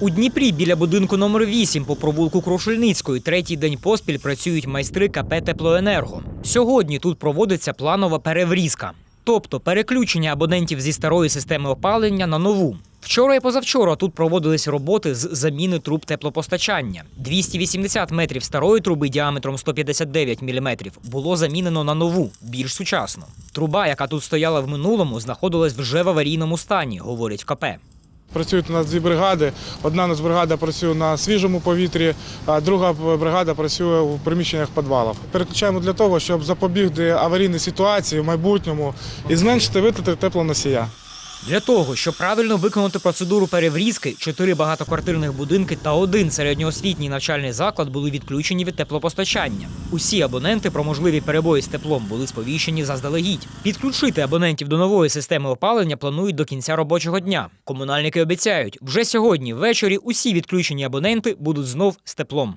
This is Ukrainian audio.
У Дніпрі біля будинку номер 8 по провулку Крушельницької третій день поспіль працюють майстри КП Теплоенерго. Сьогодні тут проводиться планова переврізка, тобто переключення абонентів зі старої системи опалення на нову. Вчора і позавчора тут проводились роботи з заміни труб теплопостачання. 280 метрів старої труби діаметром 159 мм було замінено на нову, більш сучасну. Труба, яка тут стояла в минулому, знаходилась вже в аварійному стані, говорять в КП. Працюють у нас дві бригади. Одна нас бригада працює на свіжому повітрі, а друга бригада працює у приміщеннях підвалів. Переключаємо для того, щоб запобігти аварійній ситуації в майбутньому і зменшити витрати теплоносія. Для того, щоб правильно виконати процедуру переврізки, чотири багатоквартирних будинки та один середньоосвітній навчальний заклад були відключені від теплопостачання. Усі абоненти про можливі перебої з теплом були сповіщені заздалегідь. Підключити абонентів до нової системи опалення планують до кінця робочого дня. Комунальники обіцяють, вже сьогодні ввечері усі відключені абоненти будуть знов з теплом.